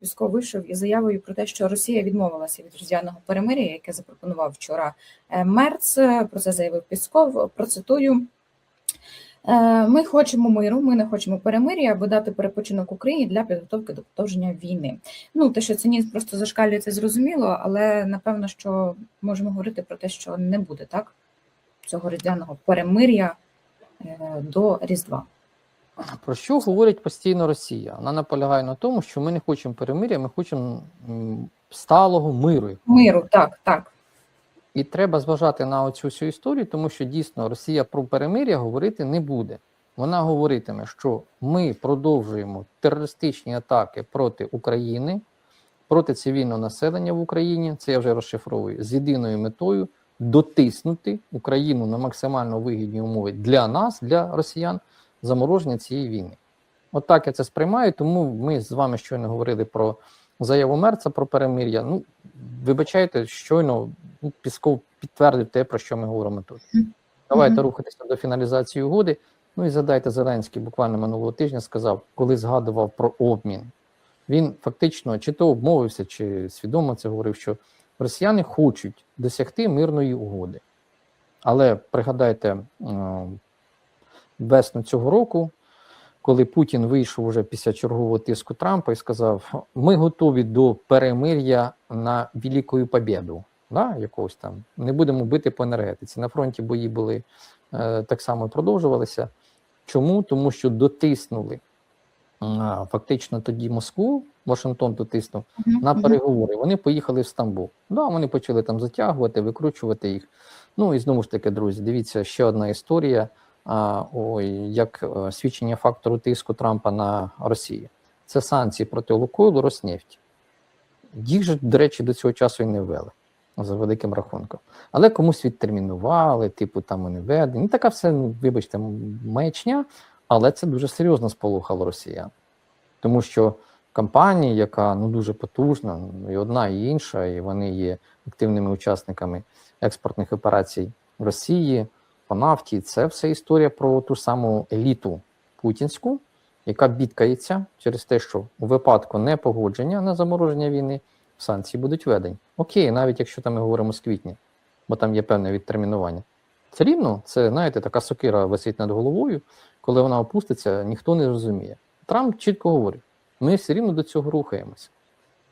Пісков вийшов із заявою про те, що Росія відмовилася від різдвяного перемир'я, яке запропонував вчора е, Мерц. Про це заявив Пісков. Процитую. «Е, Ми хочемо миру, ми не хочемо перемир'я, аби дати перепочинок Україні для підготовки до продовження війни. Ну те, що цинізм просто зашкалює, це зрозуміло, але напевно, що можемо говорити про те, що не буде так цього різдвяного перемир'я е, до Різдва. Про що говорить постійно Росія? Вона наполягає на тому, що ми не хочемо перемир'я, ми хочемо сталого миру. Миру, так, так. І треба зважати на оцю всю історію, тому що дійсно Росія про перемир'я говорити не буде. Вона говоритиме, що ми продовжуємо терористичні атаки проти України, проти цивільного населення в Україні. Це я вже розшифровую з єдиною метою дотиснути Україну на максимально вигідні умови для нас, для росіян, замороження цієї війни. От так я це сприймаю. Тому ми з вами щойно говорили про заяву Мерца про перемир'я. Ну, вибачайте, щойно ну, Пісков підтвердив те, про що ми говоримо тут. Давайте Мгм. рухатися до фіналізації угоди. Ну і задайте Зеленський буквально минулого тижня сказав, коли згадував про обмін. Він фактично чи то обмовився, чи свідомо це говорив, що росіяни хочуть досягти мирної угоди. Але пригадайте е, весну цього року, коли Путін вийшов уже після чергового тиску Трампа і сказав: ми готові до перемир'я на велику побєду, да, якогось там не будемо бити по енергетиці. На фронті бої були е, так само продовжувалися. Чому? Тому що дотиснули а, фактично тоді Москву, Вашингтон дотиснув Мгм, на переговори. Вони поїхали в Стамбул. Да, вони почали там затягувати, викручувати їх. Ну і знову ж таки, друзі, дивіться ще одна історія. Як е, свідчення фактору тиску Трампа на Росію. Це санкції проти Лукойлу, Роснефті. Їх же, до речі, до цього часу і не ввели за великим рахунком. Але комусь відтермінували, типу там і не введені. Ну, така все, ну, вибачте, маячня, але це дуже серйозно сполохало росіян. Тому що компанія, яка ну дуже потужна, ну, і одна, і інша, і вони є активними учасниками експортних операцій Росії по нафті. Це все історія про ту саму еліту путінську, яка бідкається через те, що у випадку непогодження на замороження війни санкції будуть введені. Окей, навіть якщо там ми говоримо з квітня, бо там є певне відтермінування. Все рівно це, знаєте, така сокира висить над головою, коли вона опуститься, ніхто не розуміє. Трамп чітко говорить: ми все рівно до цього рухаємося.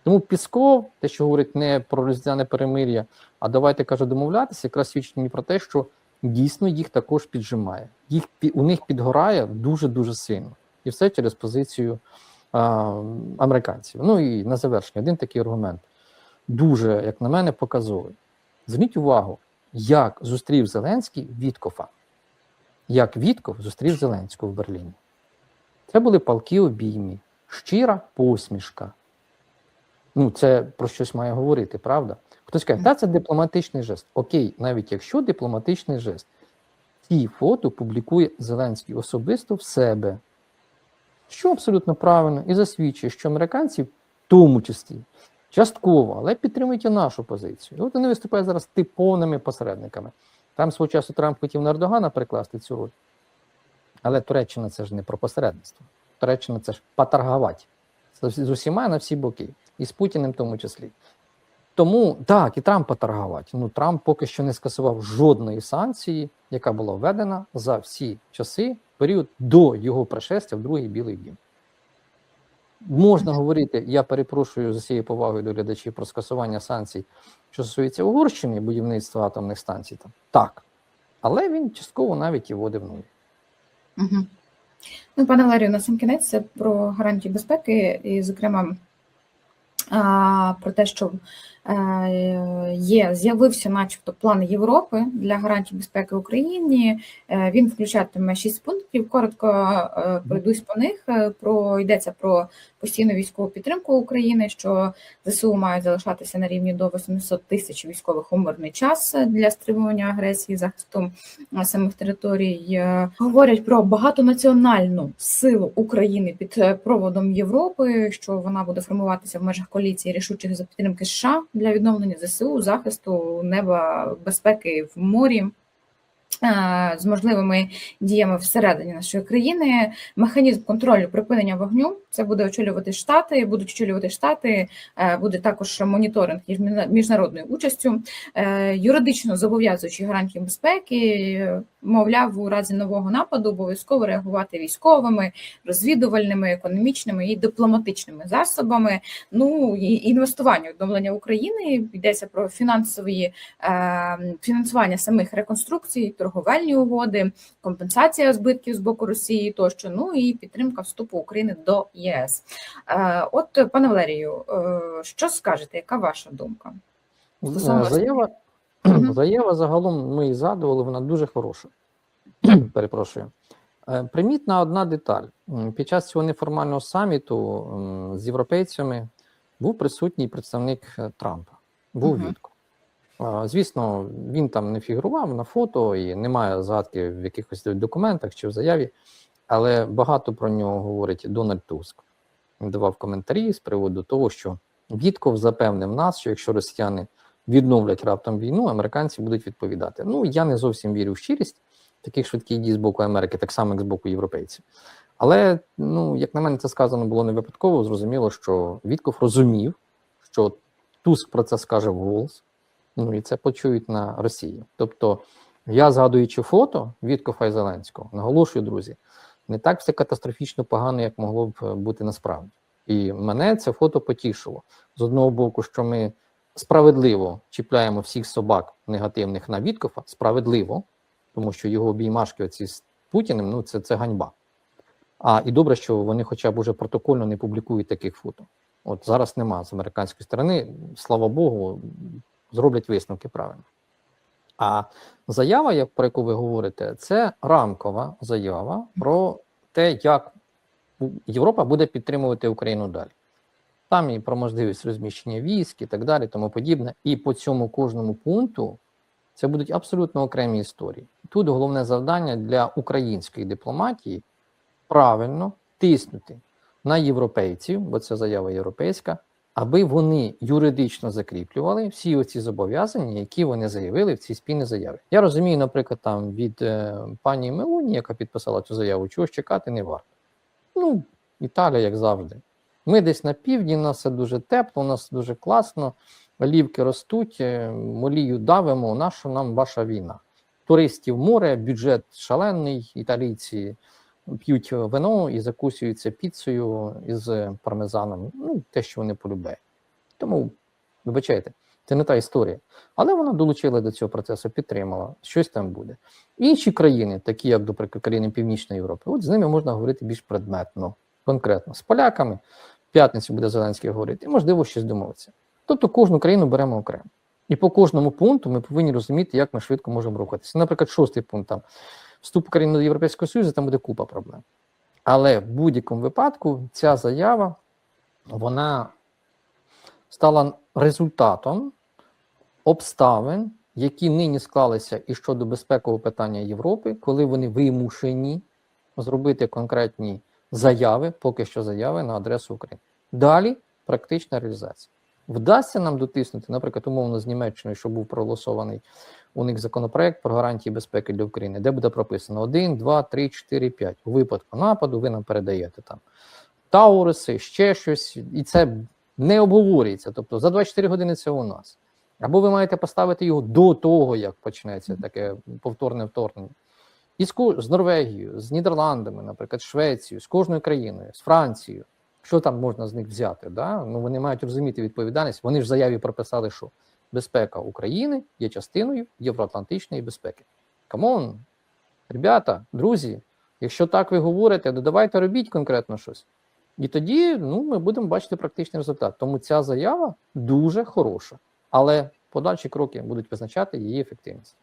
Тому Пісков, те, що говорить не про різдвяне перемир'я, а давайте каже домовлятися, якраз свідчить мені про те, що дійсно їх також піджимає. Їх у них підгорає дуже дуже сильно, і все через позицію а, американців. Ну і на завершення один такий аргумент дуже, як на мене, показовий. Зверніть увагу, як зустрів Зеленський Віткофа, як Вітков зустрів Зеленського в Берліні. Це були палки обіймі, щира посмішка. Ну, це про щось має говорити, правда? Хтось каже, та це дипломатичний жест. Окей, навіть якщо дипломатичний жест, ці фото публікує Зеленський особисто в себе, що абсолютно правильно, і засвідчує, що американці, в тому числі, частково, але підтримують і нашу позицію. І От вони виступають зараз типовними посередниками. Там свого часу Трамп хотів на Ердогана прикласти цю роль. Але Туреччина це ж не про посередництво. Туреччина це ж поторгувати з усіма на всі боки, і з Путіним в тому числі. Тому так, і Трамп поторгувати. Ну, Трамп поки що не скасував жодної санкції, яка була введена за всі часи, період до його пришестя в другий білий дім. Можна говорити, я перепрошую з усією повагою до глядачів про скасування санкцій, що стосується Угорщини, будівництва атомних станцій. Там так. Але він частково навіть і вводив нуль. Угу. Ну, пане Валерію, на сам кінець це про гарантії безпеки, і, зокрема, про те, що є, з'явився, начебто, план Європи для гарантій безпеки Україні. Е, Він включатиме шість пунктів. Коротко е, пройдусь по них. Е, Про йдеться про постійну військову підтримку України, що ЗСУ мають залишатися на рівні до 800 тисяч військових у мирний час для стримування агресії, захисту самих територій. Е, Говорять про багатонаціональну силу України під е, проводом Європи, що вона буде формуватися в межах коаліції рішучих за підтримки США для відновлення ЗСУ, захисту неба, безпеки в морі. е, з можливими діями всередині нашої країни. Механізм контролю припинення вогню це буде очолювати штати, будуть очолювати штати, е, буде також моніторинг між- міжнародною участю, е, юридично зобов'язуючи гарантії безпеки, мовляв, у разі нового нападу обов'язково реагувати військовими, розвідувальними, економічними і дипломатичними засобами. Ну і інвестування відновлення України йдеться про фінансові е, фінансування самих реконструкцій, торговельні угоди, компенсація збитків з боку Росії тощо. Ну і підтримка вступу України до ЄС. Е, От, пане Валерію, е, що скажете? Яка ваша думка? Стосовно Е, Заява, Заява загалом ми її згадували, вона дуже хороша. Перепрошую. Е, Примітна одна деталь. Під час цього неформального саміту з європейцями був присутній представник е, Трампа, був. Вітко. Звісно, він там не фігурував на фото і немає згадки в якихось документах чи в заяві, але багато про нього говорить Дональд Туск. Він давав коментарі з приводу того, що Вітков запевнив нас, що якщо росіяни відновлять раптом війну, американці будуть відповідати. Ну, я не зовсім вірю в щирість таких швидких дій з боку Америки, так само, як з боку європейців. Але, ну, як на мене, це сказано було не випадково. Зрозуміло, що Вітков розумів, що Туск про це скаже вголос, ну і це почують на Росії. Тобто, я згадуючи фото Віткофа і Зеленського, наголошую, друзі, не так все катастрофічно погано, як могло б е, бути насправді. І мене це фото потішило з одного боку, що ми справедливо чіпляємо всіх собак негативних на Віткофа, справедливо, тому що його обіймашки оці з Путіним, ну це, це ганьба. А і добре, що вони хоча б уже протокольно не публікують таких фото. От зараз нема з американської сторони, слава Богу, зроблять висновки правильно. А заява, як про яку ви говорите, це рамкова заява про те, як Європа буде підтримувати Україну далі. Там і про можливість розміщення військ і так далі, тому подібне. І по цьому кожному пункту це будуть абсолютно окремі історії. Тут головне завдання для української дипломатії правильно тиснути на європейців, бо це заява європейська, аби вони юридично закріплювали всі оці зобов'язання, які вони заявили в цій спільній заяві. Я розумію, наприклад, там від е, пані Мелоні, яка підписала цю заяву, чогось чекати не варто. Ну, Італія, як завжди. Ми десь на півдні, у нас все дуже тепло, у нас дуже класно, олівки ростуть, е, молію давимо, нащо нам ваша війна? Туристів море, бюджет шалений, італійці п'ють вино і закусюються піцею із пармезаном. Ну, те, що вони полюбляють. Тому, вибачайте, це не та історія. Але вона долучила до цього процесу, підтримала, щось там буде. Інші країни, такі як, наприклад, країни Північної Європи, от з ними можна говорити більш предметно, конкретно. З поляками п'ятницю буде Зеленський говорити, і можливо щось домовитися. Тобто кожну країну беремо окремо. І по кожному пункту ми повинні розуміти, як ми швидко можемо рухатися. Наприклад, шостий пункт там вступ України до Європейського Союзу, там буде купа проблем. Але в будь-якому випадку ця заява вона стала результатом обставин, які нині склалися і щодо безпекового питання Європи, коли вони вимушені зробити конкретні заяви, поки що заяви на адресу України. Далі практична реалізація. Вдасться нам дотиснути, наприклад, умовно з Німеччиною, що був проголосований у них законопроект про гарантії безпеки для України, де буде прописано 1, 2, 3, 4, 5. У випадку нападу ви нам передаєте там Тауруси, ще щось, і це не обговорюється. Тобто за 24 години це у нас. Або ви маєте поставити його до того, як почнеться таке повторне вторгнення. І з, з Норвегією, з Нідерландами, наприклад, Швецією, з кожною країною, з Францією. Що там можна з них взяти? Да? Ну, вони мають розуміти відповідальність. Вони ж в заяві прописали, що безпека України є частиною євроатлантичної безпеки. Камон, ребята, друзі, якщо так ви говорите, то давайте робіть конкретно щось. І тоді ну, ми будемо бачити практичний результат. Тому ця заява дуже хороша, але подальші кроки будуть визначати її ефективність.